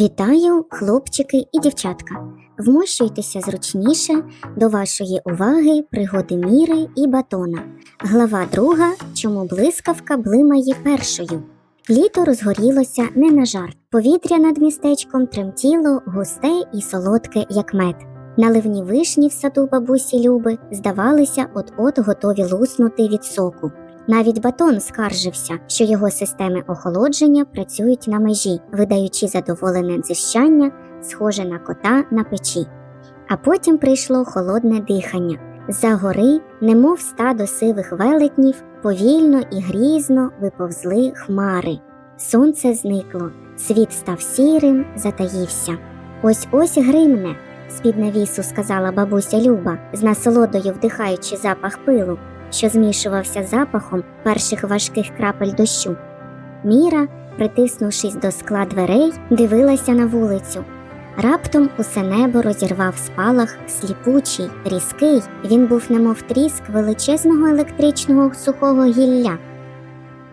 Вітаю, хлопчики і дівчатка. Вмощуйтеся зручніше до вашої уваги пригоди міри і батона. Глава друга. Чому блискавка блимає першою. Літо розгорілося не на жарт. Повітря над містечком тремтіло густе і солодке, як мед. Наливні вишні в саду бабусі Люби здавалися от-от готові луснути від соку. Навіть батон скаржився, що його системи охолодження працюють на межі, видаючи задоволене дзищання, схоже на кота на печі. А потім прийшло холодне дихання. За гори, немов стадо сивих велетнів, повільно і грізно виповзли хмари. Сонце зникло, світ став сірим, затаївся. Ось ось гримне, з-під навісу сказала бабуся Люба, з насолодою вдихаючи запах пилу що змішувався запахом перших важких крапель дощу. Міра, притиснувшись до скла дверей, дивилася на вулицю. Раптом усе небо розірвав спалах сліпучий, різкий, він був немов тріск величезного електричного сухого гілля.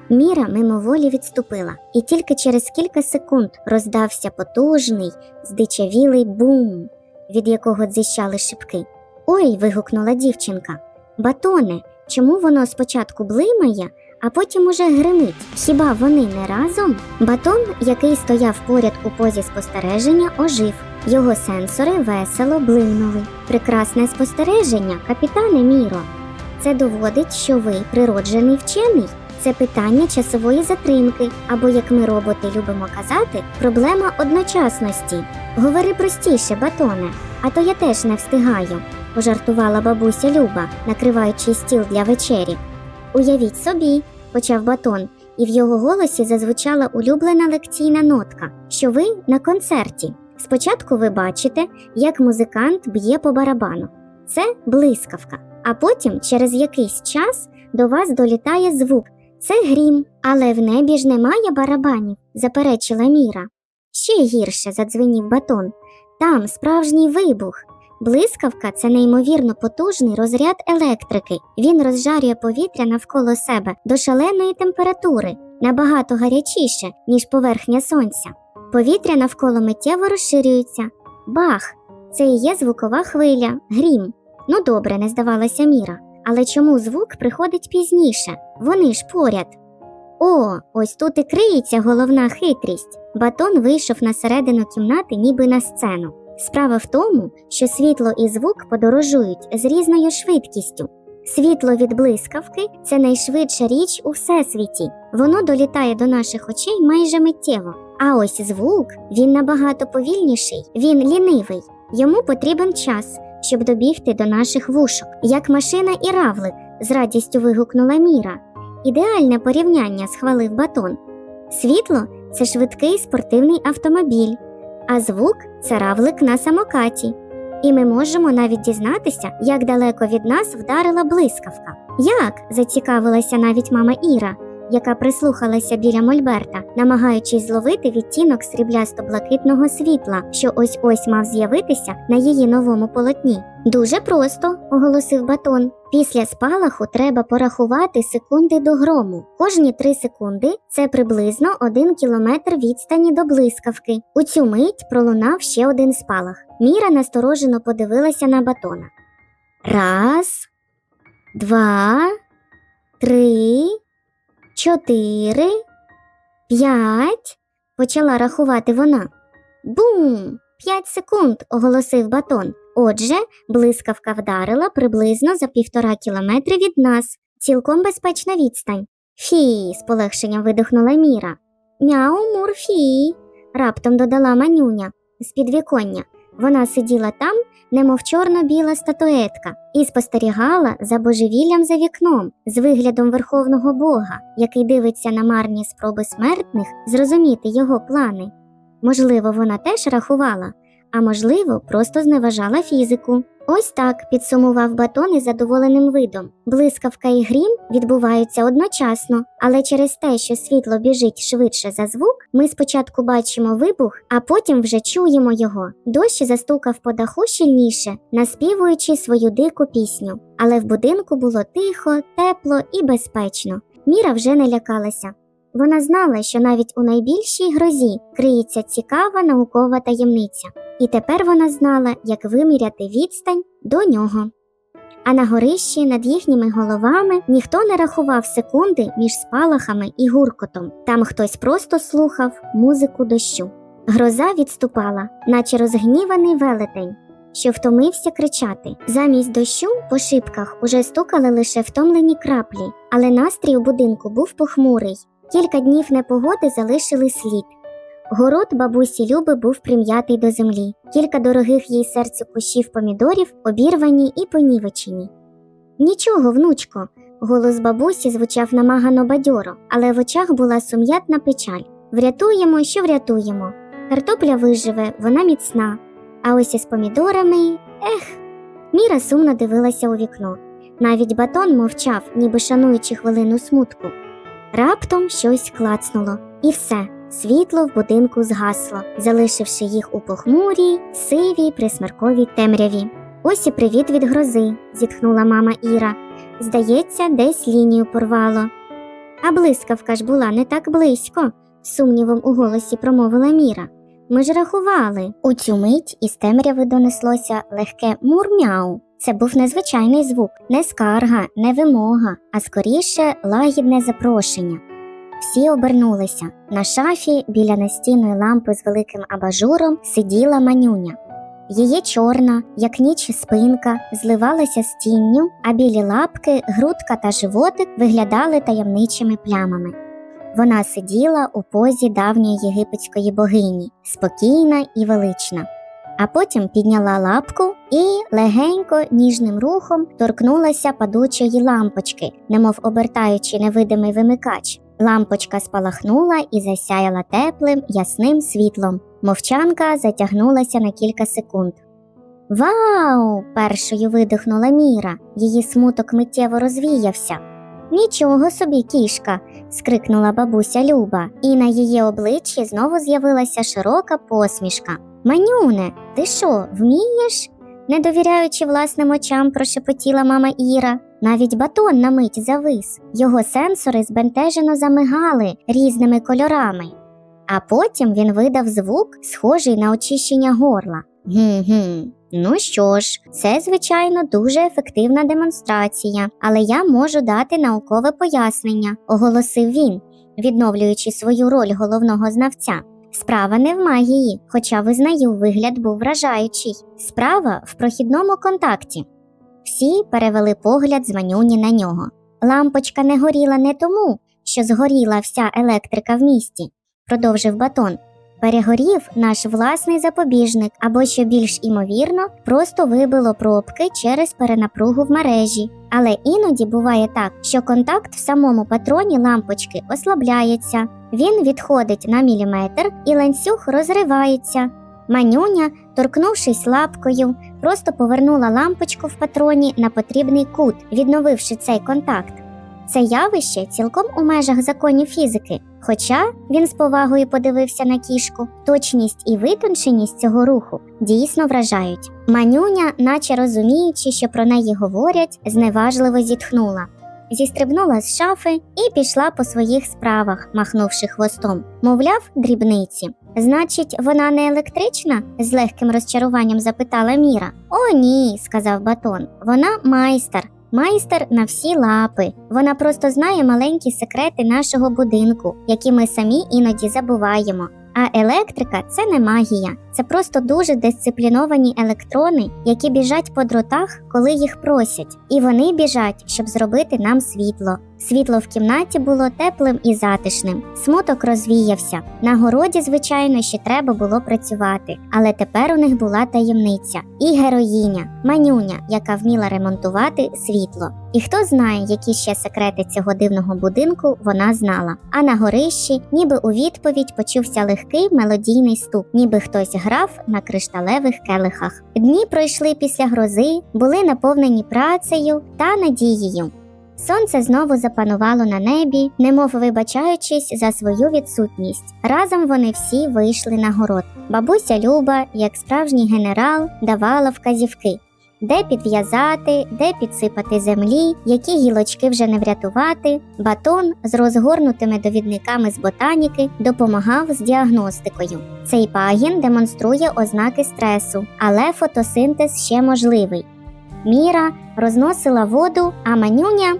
Міра мимоволі відступила, і тільки через кілька секунд роздався потужний, здичавілий бум, від якого дзищали шибки. Ой. вигукнула дівчинка. Батоне, Чому воно спочатку блимає, а потім уже гримить? Хіба вони не разом? Батон, який стояв поряд у позі спостереження, ожив. Його сенсори весело блимнули. Прекрасне спостереження, капітане Міро. Це доводить, що ви природжений вчений. Це питання часової затримки, або, як ми роботи любимо казати, проблема одночасності. Говори простіше, батоне, а то я теж не встигаю пожартувала бабуся Люба, накриваючи стіл для вечері. Уявіть собі, почав батон, і в його голосі зазвучала улюблена лекційна нотка, що ви на концерті. Спочатку ви бачите, як музикант б'є по барабану. Це блискавка, а потім, через якийсь час, до вас долітає звук. Це грім, але в небі ж немає барабанів, заперечила Міра. Ще гірше задзвенів батон. Там справжній вибух. Блискавка це неймовірно потужний розряд електрики. Він розжарює повітря навколо себе до шаленої температури, набагато гарячіше, ніж поверхня сонця. Повітря навколо миттєво розширюється. Бах! Це і є звукова хвиля, грім. Ну добре, не здавалася міра. Але чому звук приходить пізніше? Вони ж поряд. О, ось тут і криється головна хитрість. Батон вийшов на середину кімнати, ніби на сцену. Справа в тому, що світло і звук подорожують з різною швидкістю. Світло від блискавки це найшвидша річ у всесвіті. Воно долітає до наших очей майже миттєво. А ось звук він набагато повільніший, він лінивий. Йому потрібен час, щоб добігти до наших вушок, як машина і равлик, з радістю вигукнула Міра. Ідеальне порівняння схвалив батон. Світло це швидкий спортивний автомобіль а звук це равлик на самокаті. І ми можемо навіть дізнатися, як далеко від нас вдарила блискавка. Як? зацікавилася навіть мама Іра, яка прислухалася біля Мольберта, намагаючись зловити відтінок сріблясто-блакитного світла, що ось ось мав з'явитися на її новому полотні. Дуже просто, оголосив батон. Після спалаху треба порахувати секунди до грому. Кожні три секунди це приблизно один кілометр відстані до блискавки. У цю мить пролунав ще один спалах. Міра насторожено подивилася на батона. Раз, два, три, чотири, п'ять. Почала рахувати вона. Бум! П'ять секунд, оголосив батон. Отже, блискавка вдарила приблизно за півтора кілометри від нас, цілком безпечна відстань. Фі, з полегшенням видихнула Міра. Мяу мур фі, раптом додала манюня з підвіконня. Вона сиділа там, немов чорно-біла статуетка, і спостерігала за божевіллям за вікном з виглядом верховного бога, який дивиться на марні спроби смертних зрозуміти його плани. Можливо, вона теж рахувала, а можливо, просто зневажала фізику. Ось так підсумував батон із задоволеним видом. Блискавка і грім відбуваються одночасно, але через те, що світло біжить швидше за звук, ми спочатку бачимо вибух, а потім вже чуємо його. Дощ застукав по даху щільніше, наспівуючи свою дику пісню. Але в будинку було тихо, тепло і безпечно. Міра вже не лякалася. Вона знала, що навіть у найбільшій грозі криється цікава наукова таємниця, і тепер вона знала, як виміряти відстань до нього. А на горищі над їхніми головами ніхто не рахував секунди між спалахами і гуркотом. Там хтось просто слухав музику дощу. Гроза відступала, наче розгніваний велетень, що втомився кричати. Замість дощу по шибках уже стукали лише втомлені краплі, але настрій у будинку був похмурий. Кілька днів непогоди залишили слід. Город бабусі Люби був прим'ятий до землі, кілька дорогих їй серцю кущів помідорів обірвані і понівечені. Нічого, внучко, голос бабусі звучав намагано бадьоро, але в очах була сум'ятна печаль. Врятуємо, що врятуємо. Картопля виживе, вона міцна. А ось із помідорами. Ех. Міра сумно дивилася у вікно. Навіть батон мовчав, ніби шануючи хвилину смутку. Раптом щось клацнуло, і все. Світло в будинку згасло, залишивши їх у похмурій, сивій, присмерковій темряві. Ось і привіт від грози, зітхнула мама Іра. Здається, десь лінію порвало. А блискавка ж була не так близько, сумнівом у голосі промовила Міра. Ми ж рахували. У цю мить із темряви донеслося легке мурмяу. Це був незвичайний звук, не скарга, не вимога, а скоріше лагідне запрошення. Всі обернулися. На шафі біля настінної лампи з великим абажуром сиділа манюня. Її чорна, як ніч спинка, зливалася з тінню, а білі лапки, грудка та животик виглядали таємничими плямами. Вона сиділа у позі давньої єгипетської богині, спокійна і велична. А потім підняла лапку і легенько ніжним рухом торкнулася падучої лампочки, немов обертаючи невидимий вимикач. Лампочка спалахнула і засяяла теплим, ясним світлом. Мовчанка затягнулася на кілька секунд. Вау! першою видихнула Міра. Її смуток миттєво розвіявся. Нічого собі, кішка. скрикнула бабуся Люба, і на її обличчі знову з'явилася широка посмішка. Манюне, ти що, вмієш? Не довіряючи власним очам, прошепотіла мама Іра. Навіть батон на мить завис, його сенсори збентежено замигали різними кольорами. А потім він видав звук, схожий на очищення горла. Гм-гм. Ну що ж, це, звичайно, дуже ефективна демонстрація, але я можу дати наукове пояснення, оголосив він, відновлюючи свою роль головного знавця. Справа не в магії, хоча визнаю, вигляд був вражаючий. Справа в прохідному контакті. Всі перевели погляд з манюні на нього. Лампочка не горіла не тому, що згоріла вся електрика в місті, продовжив батон. Перегорів наш власний запобіжник, або, що більш імовірно, просто вибило пробки через перенапругу в мережі. Але іноді буває так, що контакт в самому патроні лампочки ослабляється, він відходить на міліметр і ланцюг розривається. Манюня, торкнувшись лапкою, просто повернула лампочку в патроні на потрібний кут, відновивши цей контакт. Це явище цілком у межах законів фізики. Хоча він з повагою подивився на кішку, точність і витонченість цього руху дійсно вражають. Манюня, наче розуміючи, що про неї говорять, зневажливо зітхнула. Зістрибнула з шафи і пішла по своїх справах, махнувши хвостом, мовляв, дрібниці. Значить, вона не електрична? з легким розчаруванням запитала Міра. О, ні, сказав батон. Вона майстер. Майстер на всі лапи. Вона просто знає маленькі секрети нашого будинку, які ми самі іноді забуваємо. А електрика це не магія, це просто дуже дисципліновані електрони, які біжать по дротах, коли їх просять, і вони біжать, щоб зробити нам світло. Світло в кімнаті було теплим і затишним. Смуток розвіявся. На городі, звичайно, ще треба було працювати, але тепер у них була таємниця і героїня, манюня, яка вміла ремонтувати світло. І хто знає, які ще секрети цього дивного будинку вона знала. А на горищі, ніби у відповідь, почувся легкий мелодійний стук, ніби хтось грав на кришталевих келихах. Дні пройшли після грози, були наповнені працею та надією. Сонце знову запанувало на небі, немов вибачаючись за свою відсутність. Разом вони всі вийшли на город. Бабуся Люба, як справжній генерал, давала вказівки. де підв'язати, де підсипати землі, які гілочки вже не врятувати. Батон з розгорнутими довідниками з ботаніки допомагав з діагностикою. Цей пагін демонструє ознаки стресу, але фотосинтез ще можливий. Міра розносила воду, а манюня.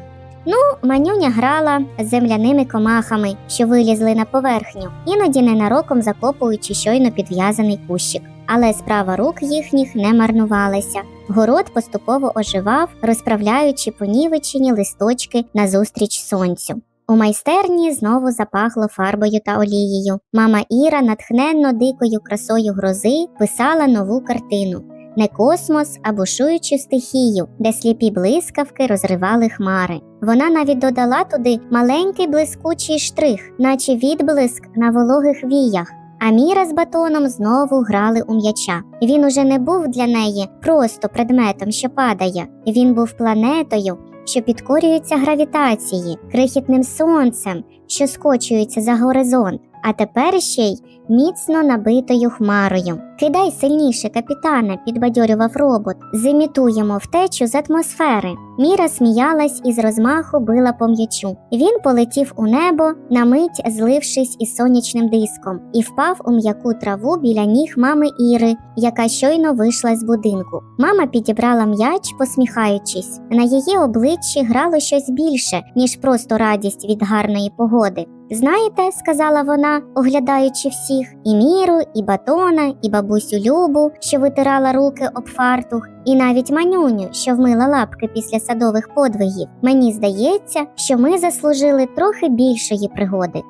Ну, манюня грала з земляними комахами, що вилізли на поверхню, іноді ненароком закопуючи щойно підв'язаний кущик. Але справа рук їхніх не марнувалася. Город поступово оживав, розправляючи понівечені листочки назустріч сонцю. У майстерні знову запахло фарбою та олією. Мама Іра, натхненно дикою красою грози, писала нову картину. Не космос, а бушуючу стихію, де сліпі блискавки розривали хмари. Вона навіть додала туди маленький блискучий штрих, наче відблиск на вологих віях. А Міра з батоном знову грали у м'яча. Він уже не був для неї просто предметом, що падає. Він був планетою, що підкорюється гравітації, крихітним сонцем, що скочується за горизонт, а тепер ще й міцно набитою хмарою. Кидай сильніше, капітане, підбадьорював робот. Зимітуємо втечу з атмосфери. Міра сміялась і з розмаху била по м'ячу. Він полетів у небо, на мить злившись із сонячним диском, і впав у м'яку траву біля ніг мами Іри, яка щойно вийшла з будинку. Мама підібрала м'яч, посміхаючись. На її обличчі грало щось більше, ніж просто радість від гарної погоди. Знаєте, сказала вона, оглядаючи всіх, і міру, і батона, і бабусю Любу, що витирала руки об фартух, і навіть манюню, що вмила лапки після садових подвигів. Мені здається, що ми заслужили трохи більшої пригоди.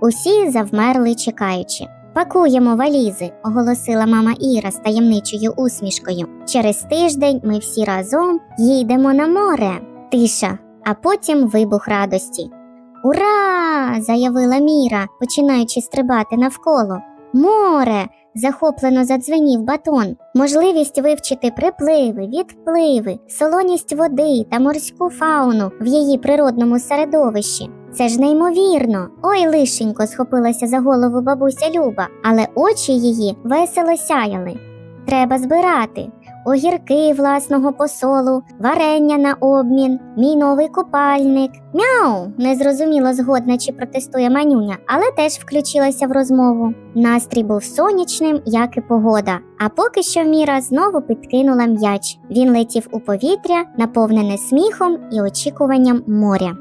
Усі завмерли, чекаючи. Пакуємо валізи, оголосила мама Іра з таємничою усмішкою. Через тиждень ми всі разом їдемо на море. Тиша, а потім вибух радості. Ура! заявила Міра, починаючи стрибати навколо. Море! захоплено задзвенів батон. Можливість вивчити припливи, відпливи, солоність води та морську фауну в її природному середовищі. Це ж неймовірно. Ой, лишенько схопилася за голову бабуся Люба, але очі її весело сяяли. Треба збирати огірки власного посолу, варення на обмін, мій новий купальник. Мяу! незрозуміло згодна чи протестує манюня, але теж включилася в розмову. Настрій був сонячним, як і погода. А поки що Міра знову підкинула м'яч. Він летів у повітря, наповнене сміхом і очікуванням моря.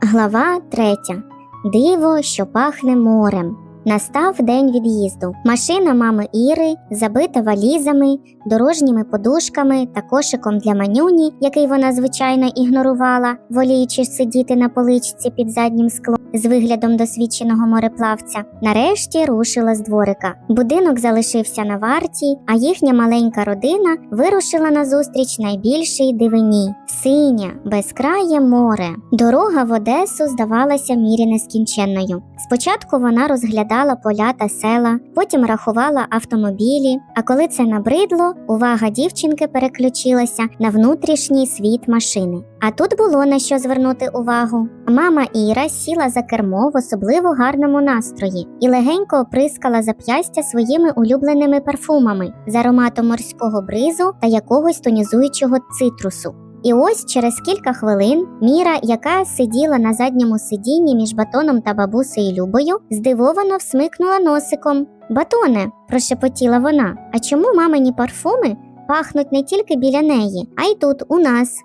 Глава третя. Диво, що пахне морем. Настав день від'їзду. Машина мами Іри забита валізами, дорожніми подушками та кошиком для манюні, який вона звичайно ігнорувала, воліючи сидіти на поличці під заднім склом з виглядом досвідченого мореплавця. Нарешті рушила з дворика. Будинок залишився на варті, а їхня маленька родина вирушила назустріч найбільшій дивині синє, безкрає море. Дорога в Одесу здавалася мірі нескінченною. Спочатку вона розглядала поля та села, потім рахувала автомобілі. А коли це набридло, увага дівчинки переключилася на внутрішній світ машини. А тут було на що звернути увагу. Мама Іра сіла за кермо в особливо гарному настрої і легенько оприскала зап'ястя своїми улюбленими парфумами з ароматом морського бризу та якогось тонізуючого цитрусу. І ось через кілька хвилин Міра, яка сиділа на задньому сидінні між батоном та бабусею Любою, здивовано всмикнула носиком. Батоне, прошепотіла вона. А чому мамині парфуми пахнуть не тільки біля неї, а й тут, у нас?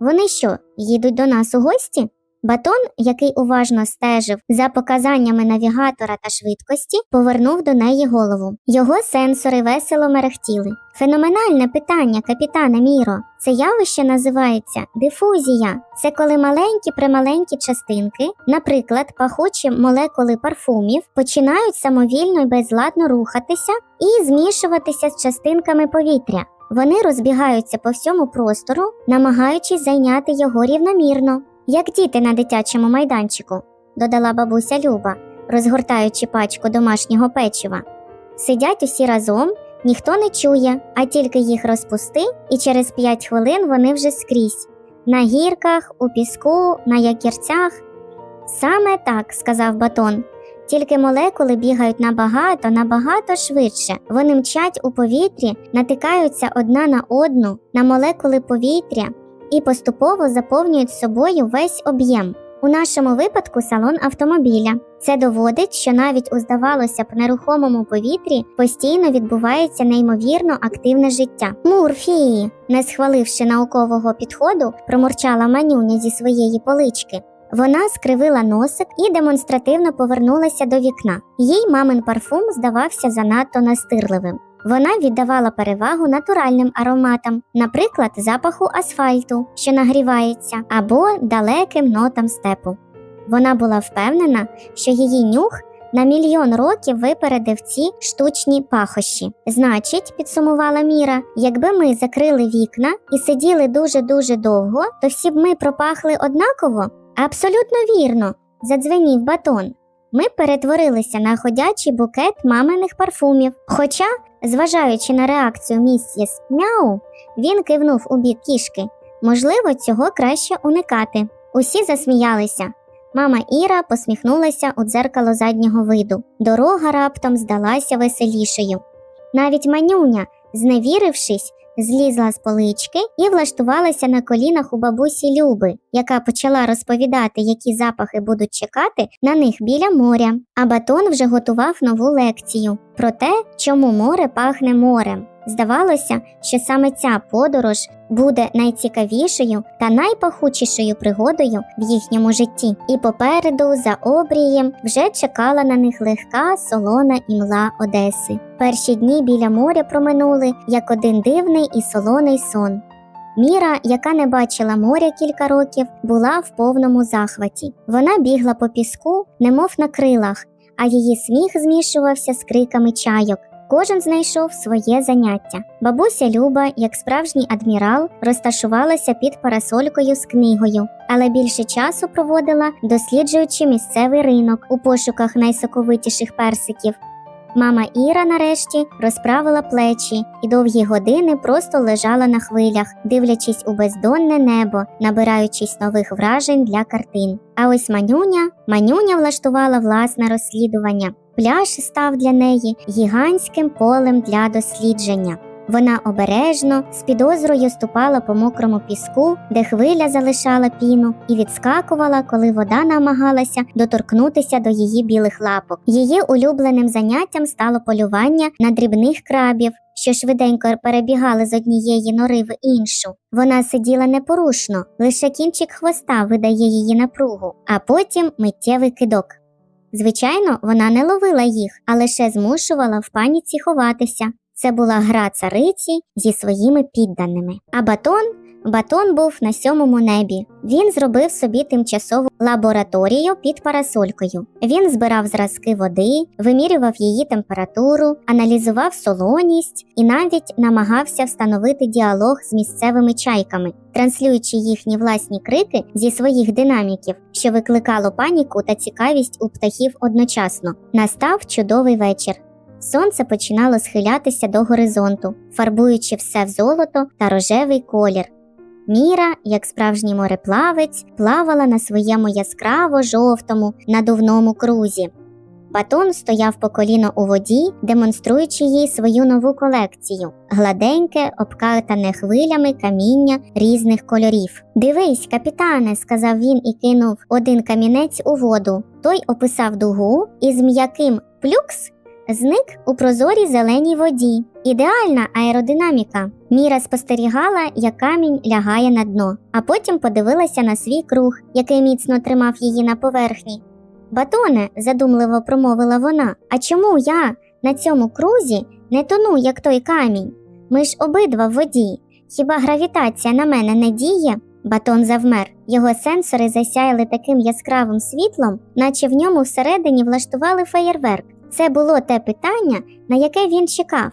Вони що, їдуть до нас у гості? Батон, який уважно стежив за показаннями навігатора та швидкості, повернув до неї голову. Його сенсори весело мерехтіли. Феноменальне питання, капітане Міро. Це явище називається дифузія. Це коли маленькі прималенькі частинки, наприклад, пахучі молекули парфумів, починають самовільно й безладно рухатися і змішуватися з частинками повітря. Вони розбігаються по всьому простору, намагаючись зайняти його рівномірно, як діти на дитячому майданчику, додала бабуся Люба, розгортаючи пачку домашнього печива. Сидять усі разом, ніхто не чує, а тільки їх розпусти, і через п'ять хвилин вони вже скрізь на гірках, у піску, на якірцях. Саме так, сказав батон. Тільки молекули бігають набагато, набагато швидше. Вони мчать у повітрі, натикаються одна на одну на молекули повітря і поступово заповнюють собою весь об'єм. У нашому випадку салон автомобіля. Це доводить, що навіть у здавалося б нерухомому повітрі постійно відбувається неймовірно активне життя. Мурфії, не схваливши наукового підходу, промурчала манюня зі своєї полички. Вона скривила носик і демонстративно повернулася до вікна. Їй мамин парфум здавався занадто настирливим. Вона віддавала перевагу натуральним ароматам, наприклад, запаху асфальту, що нагрівається, або далеким нотам степу. Вона була впевнена, що її нюх на мільйон років випередив ці штучні пахощі. Значить, підсумувала Міра, якби ми закрили вікна і сиділи дуже-дуже довго, то всі б ми пропахли однаково? Абсолютно вірно, задзвенів батон. Ми перетворилися на ходячий букет маминих парфумів. Хоча, зважаючи на реакцію місіс Мяу, він кивнув у бік кішки. Можливо, цього краще уникати. Усі засміялися. Мама Іра посміхнулася у дзеркало заднього виду. Дорога раптом здалася веселішою. Навіть манюня, зневірившись, злізла з полички і влаштувалася на колінах у бабусі Люби, яка почала розповідати, які запахи будуть чекати на них біля моря. А батон вже готував нову лекцію про те, чому море пахне морем. Здавалося, що саме ця подорож буде найцікавішою та найпахучішою пригодою в їхньому житті, і попереду, за обрієм, вже чекала на них легка солона імла Одеси. Перші дні біля моря проминули як один дивний і солоний сон. Міра, яка не бачила моря кілька років, була в повному захваті. Вона бігла по піску, немов на крилах, а її сміх змішувався з криками чайок. Кожен знайшов своє заняття. Бабуся Люба, як справжній адмірал, розташувалася під парасолькою з книгою, але більше часу проводила, досліджуючи місцевий ринок у пошуках найсоковитіших персиків. Мама Іра нарешті розправила плечі і довгі години просто лежала на хвилях, дивлячись у бездонне небо, набираючись нових вражень для картин. А ось манюня, манюня влаштувала власне розслідування. Пляж став для неї гігантським полем для дослідження. Вона обережно з підозрою ступала по мокрому піску, де хвиля залишала піну, і відскакувала, коли вода намагалася доторкнутися до її білих лапок. Її улюбленим заняттям стало полювання на дрібних крабів, що швиденько перебігали з однієї нори в іншу. Вона сиділа непорушно, лише кінчик хвоста видає її напругу, а потім миттєвий кидок. Звичайно, вона не ловила їх, а лише змушувала в паніці ховатися. Це була гра цариці зі своїми підданими. А батон батон був на сьомому небі. Він зробив собі тимчасову лабораторію під парасолькою. Він збирав зразки води, вимірював її температуру, аналізував солоність і навіть намагався встановити діалог з місцевими чайками, транслюючи їхні власні крики зі своїх динаміків, що викликало паніку та цікавість у птахів одночасно. Настав чудовий вечір. Сонце починало схилятися до горизонту, фарбуючи все в золото та рожевий колір. Міра, як справжній мореплавець, плавала на своєму яскраво жовтому надувному крузі. Батон стояв по коліно у воді, демонструючи їй свою нову колекцію гладеньке, обкатане хвилями каміння різних кольорів. Дивись, капітане, сказав він і кинув один камінець у воду. Той описав дугу і з м'яким плюкс зник у прозорій зеленій воді. Ідеальна аеродинаміка. Міра спостерігала, як камінь лягає на дно, а потім подивилася на свій круг, який міцно тримав її на поверхні. Батоне, задумливо промовила вона, а чому я на цьому крузі не тону, як той камінь? Ми ж обидва в воді. Хіба гравітація на мене не діє? Батон завмер. Його сенсори засяяли таким яскравим світлом, наче в ньому всередині влаштували феєрверк. Це було те питання, на яке він чекав.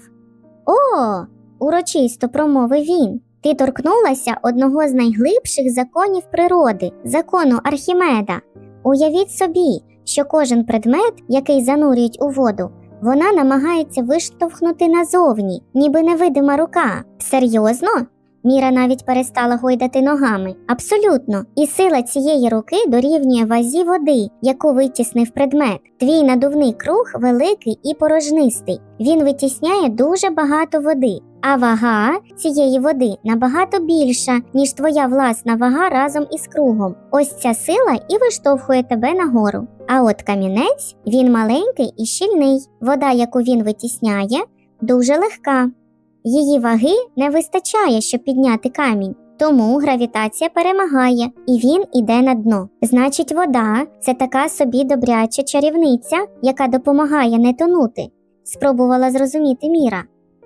О, урочисто промовив він. Ти торкнулася одного з найглибших законів природи, закону Архімеда. Уявіть собі, що кожен предмет, який занурюють у воду, вона намагається виштовхнути назовні, ніби невидима рука. Серйозно? Міра навіть перестала гойдати ногами. Абсолютно. І сила цієї руки дорівнює вазі води, яку витіснив предмет. Твій надувний круг великий і порожнистий. Він витісняє дуже багато води. А вага цієї води набагато більша, ніж твоя власна вага разом із кругом. Ось ця сила і виштовхує тебе нагору. А от камінець він маленький і щільний. Вода, яку він витісняє, дуже легка. Її ваги не вистачає, щоб підняти камінь. Тому гравітація перемагає, і він іде на дно. Значить, вода це така собі добряча чарівниця, яка допомагає не тонути. Спробувала зрозуміти Міра.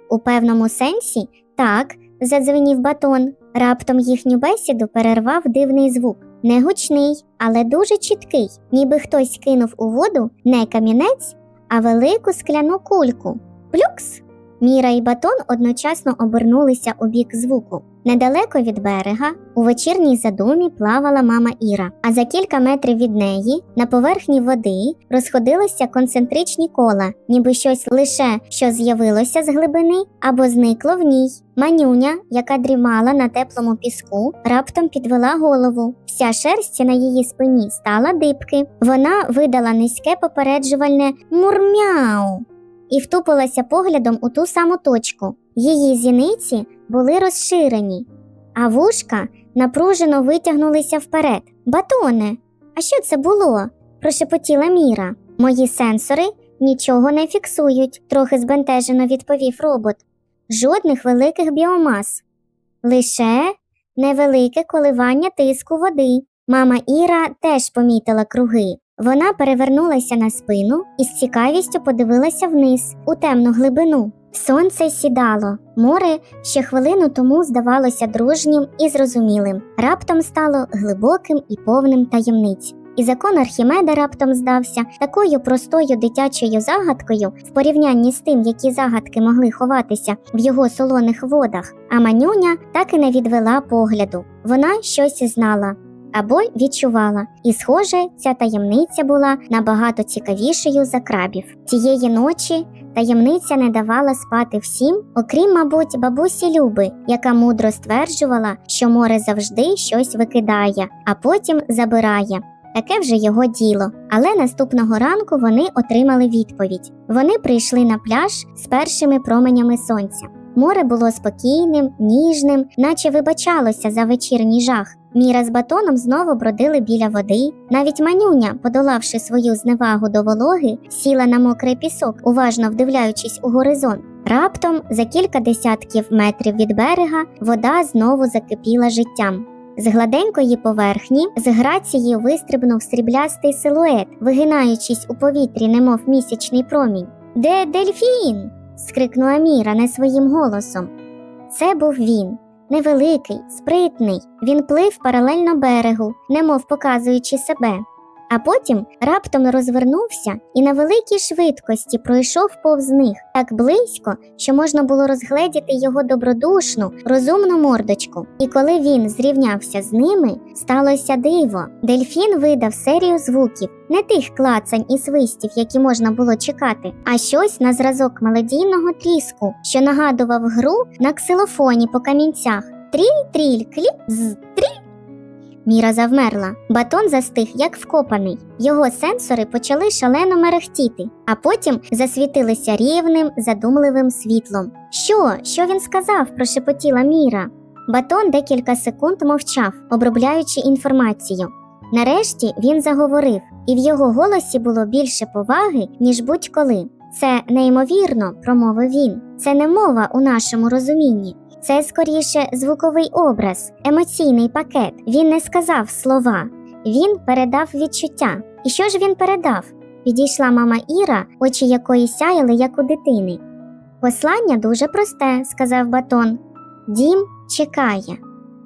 У певному сенсі так, задзвенів батон. Раптом їхню бесіду перервав дивний звук. Не гучний, але дуже чіткий, ніби хтось кинув у воду не камінець, а велику скляну кульку. Плюкс! Міра і батон одночасно обернулися у бік звуку. Недалеко від берега у вечірній задумі плавала мама Іра, а за кілька метрів від неї на поверхні води розходилися концентричні кола, ніби щось лише що з'явилося з глибини або зникло в ній. Манюня, яка дрімала на теплому піску, раптом підвела голову. Вся шерсть на її спині стала дибки. Вона видала низьке попереджувальне мурмяу і втупилася поглядом у ту саму точку. Її зіниці були розширені, а вушка напружено витягнулися вперед. Батоне, а що це було? прошепотіла Міра. Мої сенсори нічого не фіксують, трохи збентежено відповів робот. Жодних великих біомас, лише невелике коливання тиску води. Мама Іра теж помітила круги. Вона перевернулася на спину і з цікавістю подивилася вниз, у темну глибину. Сонце сідало, море ще хвилину тому здавалося дружнім і зрозумілим, раптом стало глибоким і повним таємниць. І закон Архімеда раптом здався такою простою дитячою загадкою в порівнянні з тим, які загадки могли ховатися в його солоних водах. А манюня так і не відвела погляду. Вона щось знала або відчувала, і, схоже, ця таємниця була набагато цікавішою за крабів. Тієї ночі таємниця не давала спати всім, окрім, мабуть, бабусі Люби, яка мудро стверджувала, що море завжди щось викидає, а потім забирає. Таке вже його діло. Але наступного ранку вони отримали відповідь. Вони прийшли на пляж з першими променями сонця. Море було спокійним, ніжним, наче вибачалося за вечірній жах. Міра з батоном знову бродили біля води. Навіть манюня, подолавши свою зневагу до вологи, сіла на мокрий пісок, уважно вдивляючись у горизонт. Раптом, за кілька десятків метрів від берега, вода знову закипіла життям. З гладенької поверхні з грацією вистрибнув сріблястий силует, вигинаючись у повітрі, немов місячний промінь. Де дельфін? Скрикнула Міра не своїм голосом. Це був він, невеликий, спритний. Він плив паралельно берегу, немов показуючи себе. А потім раптом розвернувся і на великій швидкості пройшов повз них так близько, що можна було розгледіти його добродушну, розумну мордочку. І коли він зрівнявся з ними, сталося диво. Дельфін видав серію звуків, не тих клацань і свистів, які можна було чекати, а щось на зразок мелодійного тріску, що нагадував гру на ксилофоні по камінцях. Тріль-тріль, кліп, з тріль. Міра завмерла. Батон застиг, як вкопаний. Його сенсори почали шалено мерехтіти, а потім засвітилися рівним, задумливим світлом. Що? Що він сказав? прошепотіла Міра. Батон декілька секунд мовчав, обробляючи інформацію. Нарешті він заговорив, і в його голосі було більше поваги, ніж будь-коли. Це неймовірно, промовив він. Це не мова у нашому розумінні. Це скоріше звуковий образ, емоційний пакет. Він не сказав слова, він передав відчуття. І що ж він передав? Підійшла мама Іра, очі якої сяяли, як у дитини. Послання дуже просте, сказав батон. Дім чекає,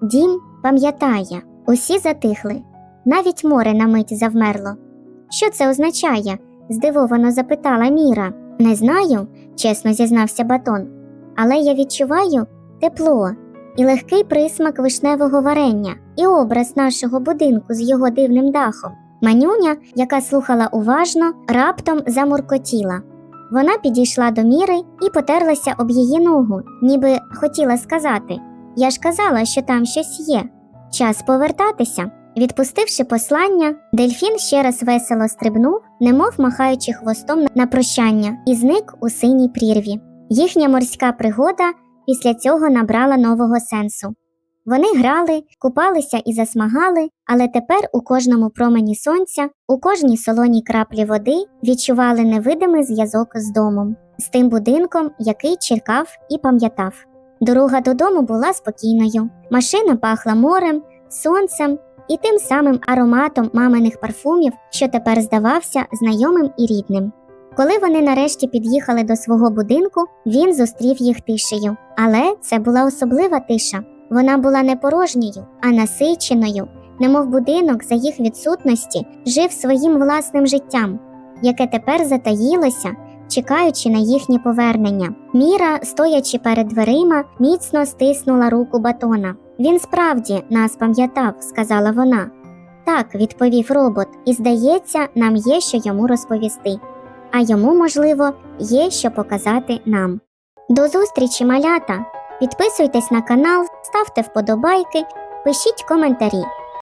дім пам'ятає. Усі затихли. Навіть море на мить завмерло. Що це означає? здивовано запитала Міра. Не знаю, чесно зізнався батон. Але я відчуваю тепло і легкий присмак вишневого варення, і образ нашого будинку з його дивним дахом. Манюня, яка слухала уважно, раптом замуркотіла. Вона підійшла до міри і потерлася об її ногу, ніби хотіла сказати Я ж казала, що там щось є. Час повертатися. Відпустивши послання, дельфін ще раз весело стрибнув, немов махаючи хвостом на прощання, і зник у синій прірві. Їхня морська пригода після цього набрала нового сенсу. Вони грали, купалися і засмагали, але тепер у кожному промені сонця, у кожній солоній краплі води відчували невидимий зв'язок з домом, з тим будинком, який чекав і пам'ятав. Дорога додому була спокійною. Машина пахла морем, сонцем і тим самим ароматом маминих парфумів, що тепер здавався знайомим і рідним. Коли вони нарешті під'їхали до свого будинку, він зустрів їх тишею. Але це була особлива тиша. Вона була не порожньою, а насиченою, немов будинок за їх відсутності жив своїм власним життям, яке тепер затаїлося, чекаючи на їхнє повернення. Міра, стоячи перед дверима, міцно стиснула руку батона. Він справді нас пам'ятав, сказала вона. Так, відповів робот, і здається, нам є що йому розповісти. А йому, можливо, є що показати нам. До зустрічі, малята! Підписуйтесь на канал, ставте вподобайки, пишіть коментарі.